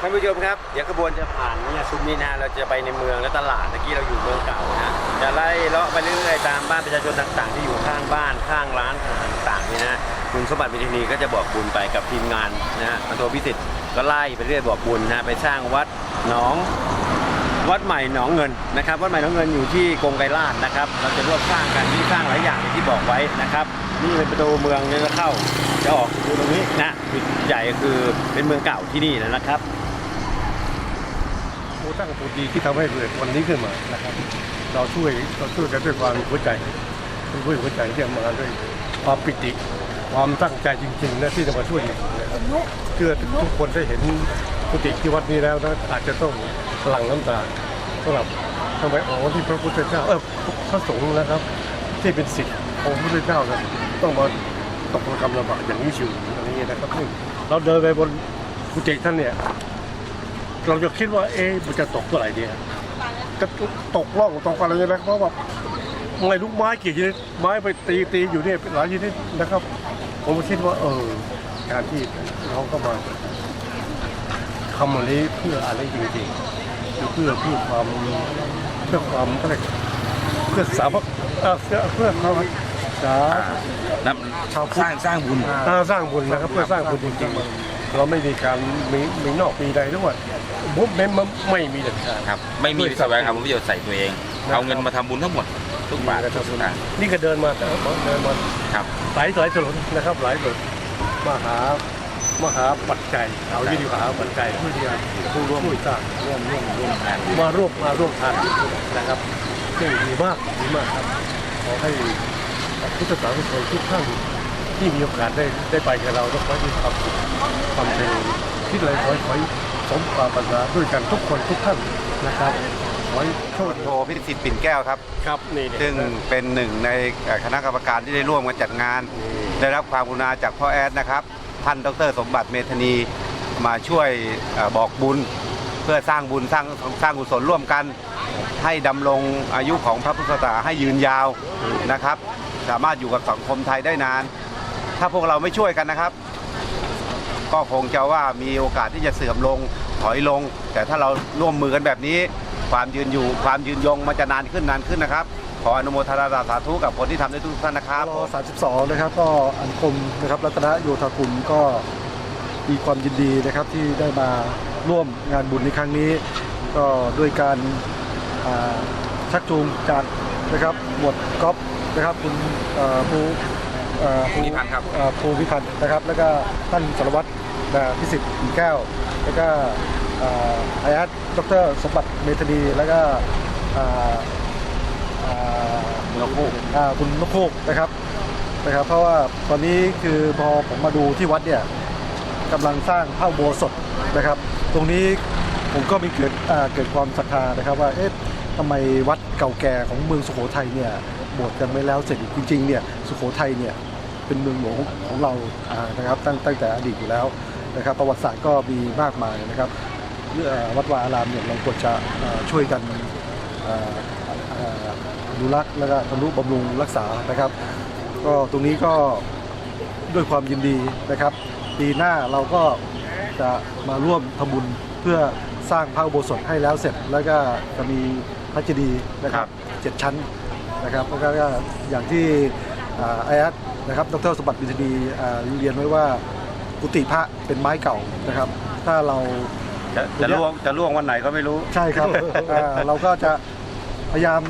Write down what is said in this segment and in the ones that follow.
ท่านผู้ชมครับ เดี๋ยวขบวนจะผ่านเนี่ยซุ้มนี้นะเราจะไปในเมืองและตลาดเมื่อกี้เราอยู่เมืองเก่านะจะไล่เลาะไปเรื่อยๆตามบ้านประชาชนต่าง ๆ ที่อยู่ข้างบ้านข้างร้านต่างๆนี่นะคุณสมบัติมิตรนีก็จะบอกบุญไปกับทีมงานนะฮะมันโทพิสิทธิ์ก็ไล่ไปเรื่อยบอกบุญนะไปสร้างวัดหนองวัดใหม่หนองเงินนะครับวัดใหม่หนองเงินอยู่ที่กรงไกรลาดนะครับ เราจะร่วมสร้างกันที่สร้างหลายอย่างที่บอกไว้นะครับ นี่เป็นประตูเมืองเนี่ยเข้าจะออกดูตรงนี้นะจุดใหญ่คือเป็นเมืองเก่าที่นี่นะครับ ผู้ตั้งผู้ดีที่ทำให้เกิดวันนี้ขึ้นมานะครับ เราช่วยเราช่วยกันด้วยความหัวใจด้วยหัวใจที่มาด้วยความปิติ ความตั้งใจจริงๆนะที่จะมาช่วยเพื่อทุกคนได้เห็นกุฏิที่วัดนี้แล้วนะอาจจะต้องหลั่งน้ำตาสำหรับทำไมอ๋อที่พระพุทธเจ้าเออพระสงฆ์นะครับ ที่เป็นสิทธิ์ของพระพุทธเจ้านะต้องมาตกระกรรมลำบากอย่างนี้ชิวอย่างนี้นะครับซึ่งเราเดินไปบนกุฏิท่านเนี่ย เราจะคิดว่าเอ๊ะมันจะตกเมื่อไหร่เนี่ยจะตกล่องตกอะไรเนี่ยนะเพราะว่าไม่ลูกไม้กี่ชนิดไม้ไปตีตีอยู่เนี่ยหลายชนิดนะครับ ผมก็คิดว่าเออการที่เราก็มาทำอันนี้เพื่ออะไรจริงๆเพื่อเพื่อความเพื่อความอะไรเพื่อสาวกเอ่อเพื่อเพื่อความสานับชาวพุทธสร้างสร้างบุญอ่าสร้างบุญนะครับเพื่อสร้างบุญจริงๆเราไม่มีการมีมีนอกมีใดด้วย มุกเน้นไม่มีเด็ดขาด ครับ ไม่มีแสวงหาผลประโยชน์ใส่ตัวเอง นะครับ เอาเงินมาทำบุญทั้งหมด ทุกบาททุกสตางค์นี่ก็เดินมาเดินมาครับ หลายหลายถนนนะครับ หลายถนนมาหามาหาปัจจัยเอายี่ดีกว่าหาปัจจัยเพื่อที่จะผู้ร่วมสร้างร่วมร่วมร่วมกันมาร่วมมาร่วมทานนะครับซึ่งดีมากดีมากครับขอให้พุทธศาสนิกชนทุกท่านที่มีโอกาสได้ได้ไปกับเราต้องขอให้มีความสุขความเจริญคิดอะไรขอให้ขอให้ สมความปรารถนาด้วยกันทุกคนทุกท่านนะครับขอให้โชคดีโทพิสิทธิ์ปิ่นแก้วครับ ครับนี่เนี่ยซึ่งเป็นหนึ่งในเอ่อคณะกรรมการที่ได้ร่วมกันจัดงาน ได้รับความกรุณาจากพ่อแอดนะครับ ท่านดร สมบัติเมธานีมาช่วยเอ่อบอกบุญ เพื่อสร้างบุญสร้างสร้างกุศลร่วมกัน ให้ดำรงอายุของพระพุทธศาสนาให้ยืนยาวนะครับ สามารถอยู่กับสังคมไทยได้นาน ถ้าพวกเราไม่ช่วยกันนะครับ ก็คงจะว่ามีโอกาสที่จะเสื่อมลงถอยลง แต่ถ้าเราร่วมมือกันแบบนี้ ความยืนอยู่ความยืนยงมันจะนานขึ้นนานขึ้นนะครับ ขออนุโมทนาสาธุกับคนที่ทำได้ทุกท่านนะครับรอ32 นะครับ ก็อันคมนะครับรัตนโยธากุลก็มีความยินดีนะครับที่ได้มาร่วมงานบุญในครั้งนี้ ก็ด้วยการอ่าชักจูงจากนะครับหมวดก๊อฟนะครับคุณเอ่อภูเอ่อภูมิพันธ์ครับเอ่อภูมิพันธ์นะครับ แล้วก็ท่านสารวัตรนะ พิสิทธิ์ปิ่นแก้ว แล้วก็เอ่อไออาร์ตดรสมบัติเมธานีแล้วก็อ่าอ่านกฮูกอ่าคุณนกโคกนะครับนะครับ เพราะว่าตอนนี้คือพอผมมาดูที่วัดเนี่ยกำลังสร้างพระอุโบสถนะครับ ตรงนี้ผมก็มีเกิดอ่าเกิดความศรัทธานะครับว่าเอ๊ะทำไมวัดเก่าแก่ของเมืองสุโขทัยเนี่ยโบสถ์ยังไม่แล้วเสร็จอีกจริงๆเนี่ยสุโขทัยเนี่ยเป็นเมืองหลวงของเราอ่านะครับตั้งตั้งแต่อดีตอยู่แล้ว นะครับ ประวัติศาสตร์ก็มีมากมายนะครับเอ่อวัดวาอารามเนี่ยเราควรจะช่วยกันอ่าอ่าอนุรักษ์แล้วก็ทำนุบำรุงรักษานะครับ ก็ตรงนี้ก็ด้วยความยินดีนะครับ ปีหน้าเราก็จะมาร่วมทำบุญเพื่อสร้างพระอุโบสถให้แล้วเสร็จ แล้วก็จะมีพระเจดีย์นะครับเจ็ดชั้นนะครับแล้วก็อย่างที่ไอแอดนะครับดรสมบัติบินดีอ่าเรียนไว้ว่า กุฏิพระเป็นไม้เก่านะครับ ถ้าเราจะจะล่วงจะล่วงวันไหนก็ไม่รู้ ใช่ครับอ่าเราก็จะพยายาม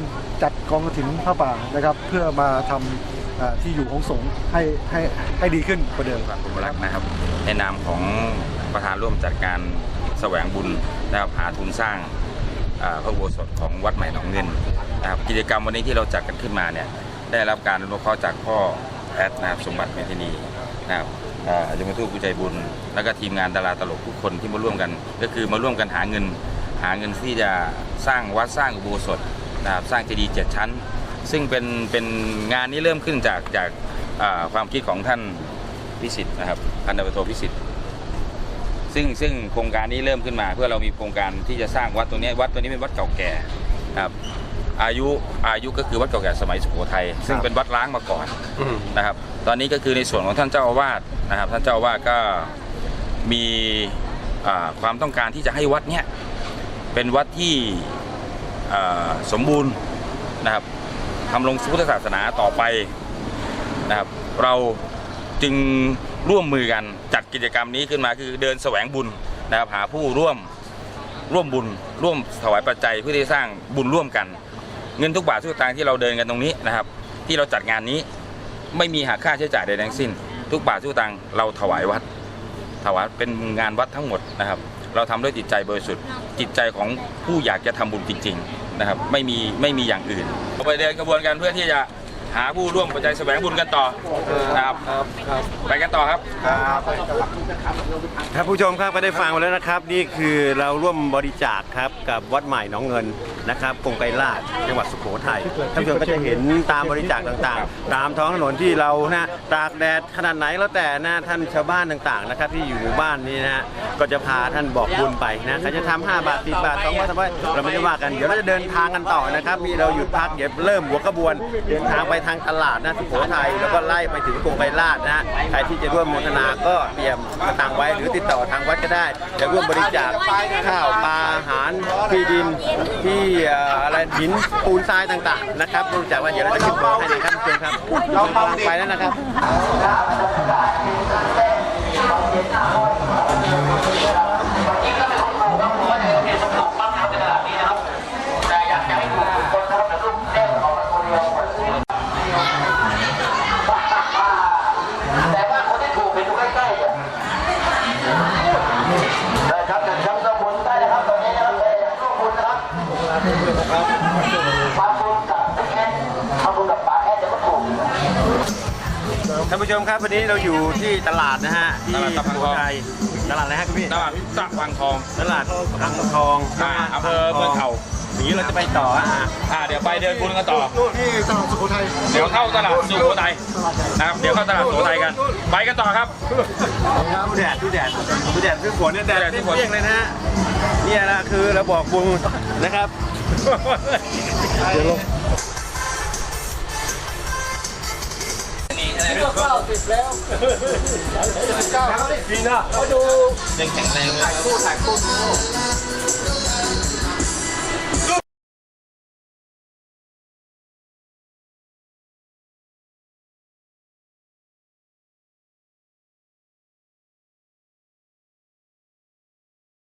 จัดกองกระถินผ้าป่านะครับ เพื่อมาทำอ่าที่อยู่ของสงฆ์ให้ให้ให้ดีขึ้นกว่าเดิม ความบุญรักนะครับในนามของประธานร่วมจัดการแสวงบุญนะครับหาทุนสร้างอ่าพระอุโบสถของวัดใหม่หนองเงินนะครับกิจกรรมวันนี้ที่เราจัดกันขึ้นมาเนี่ยได้รับการอนุเคราะห์จากพ่อแอดนะครับสมบัติเมธานีนะครับ อ่ายมทูตผู้ใจบุญ แล้วก็ทีมงานดาราตลกทุกคนที่มาร่วมกัน ก็คือมาร่วมกันหาเงิน หาเงินที่จะสร้างวัดสร้างอุโบสถนะครับสร้างเจดีย์เจ็ดชั้น ซึ่งเป็นเป็นงานนี้เริ่มขึ้นจากจากความคิดของท่านพิสิทธิ์นะครับพันตำรวโทพิสิทธิ์ซึ่งซึ่งโครงการนี้เริ่มขึ้นมา เพื่อเรามีโครงการที่จะสร้างวัดตัวนี้วัดตัวนี้เป็นวัดเก่าแก่ครับ อายุอายุก็คือวัดเก่าแก่สมัยสุโขทัยซึ่งเป็นวัดร้างมาก่อนอืมนะครับ ตอนนี้ก็คือในส่วนของท่านเจ้าอาวาสนะครับ ท่านเจ้าอาวาสก็มีอ่าความต้องการที่จะให้วัดเนี้ยเป็นวัดที่อ่าสมบูรณ์นะครับทำลงพุทธศาสนาต่อไปนะครับ เราจึงร่วมมือกันจัดกิจกรรมนี้ขึ้นมาคือเดินแสวงบุญนะครับหาผู้ร่วมร่วมบุญร่วมถวายปัจจัยเพื่อที่สร้างบุญร่วมกัน เงินทุกบาททุกสตางค์ที่เราเดินกันตรงนี้นะครับ ที่เราจัดงานนี้ไม่มีหักค่าใช้จ่ายใดทั้งสิ้น ทุกบาททุกสตางค์เราถวายวัด ถวายเป็นงานวัดทั้งหมดนะครับ เราทำด้วยจิตใจบริสุทธิ์จิตใจของผู้อยากจะทำบุญจริง ๆนะครับ ไม่มีไม่มีอย่างอื่นเราไปเดินกระบวนการเพื่อที่จะหาผู้ร่วมปัจจัยแสวงบุญกันต่อนะครับไปกันต่อครับท่านผู้ชมครับก็ได้ฟังมาแล้วนะครับ นี่คือเราร่วมบริจาคครับกับวัดใหม่หนองเงินนะครับกรงไกรลาดจังหวัดสุโขทัยท่านผู้ชมก็จะเห็นตามบริจาคต่างๆ ตามท้องถนนที่เรานะตากแดดขนาดไหนแล้วแต่นะท่านชาวบ้านต่างๆนะครับที่อยู่หมู่บ้านนี้นะฮะก็จะพาท่านบอกบุญไปนะใครจะทำ5บาท10บาท2บาท3บาทเราไม่ได้ว่ากันเดี๋ยวเราจะเดินทางกันต่อนะครับมีเราหยุดพักเดี๋ยวเริ่มหัวขบวน เดินทางไปทางตลาดนะสุโขทัยแล้วก็ไล่ไปถึงกรุงไกรลาดนะฮะใครที่จะร่วมโมทนาก็เตรียมสตังค์ไว้หรือติดต่อทางวัดก็ได้จะร่วมบริจาคข้าวปลาอาหารที่ดินที่เอ่ออะไรหินปูนทรายต่างๆนะครับบริจาคว่าเดี๋ยวเราจะขึ้นเบอร์ให้นะครับทุกคนครับเรากำลังไปแล้วนะครับแต่ว่าคนที่ถูกเห็นอยู่ใกล้ๆเนี่ยได้ครับจะย้ำต้องบุญได้นะครับตอนนี้นะครับได้ร่วมบุญนะครับมาบุญกับพี่แอนมาบุญกับป๋าแอนเดี๋ยวก็ถูก ท่านผู้ชมครับวันนี้เราอยู่ที่ตลาดนะฮะที่ตลาดตะพัสุงโขทองทัยตลาดอะไรฮะคุณพี่ตลาดตะวังทองตลาดอ่างทองอ่าอำเภอเมืองเก่าอย่างนี้เราจะไปต่ออะอ่าอ่าเดี๋ยวไปเดินบุญกันต่อที่ตลาดสุโขทัยเดี๋ยวเข้าตลาดสุโขทัยนะครับ เดี๋ยวเข้าตลาดสุโขทัยกัน ไปกันต่อครับ ดูแดดดูแดดดูแดดคือฝนเนี่ยแดดแดดคือฝน เปรี้ยงๆเลยนะฮะเนี่ยนะคือเราบอกบุญนะครับเดี๋ยวลง เก้าสิบแล้วเก้าดีนะเขาดูยังแข็งแรงถ่ายคู่ถ่ายคู่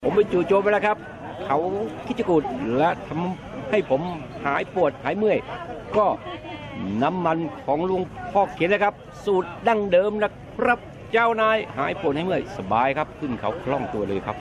ผมไปจู่โจมไปแล้วครับ เขาคิดจะกูดและทำให้ผมหายปวดหายเมื่อย ก็ น้ำมันของลุงพ่อเขียนนะครับ สูตรดั้งเดิมนะครับ เจ้านายหายปวดให้เมื่อยสบายครับ ขึ้นเขาคล่องตัวเลยครับ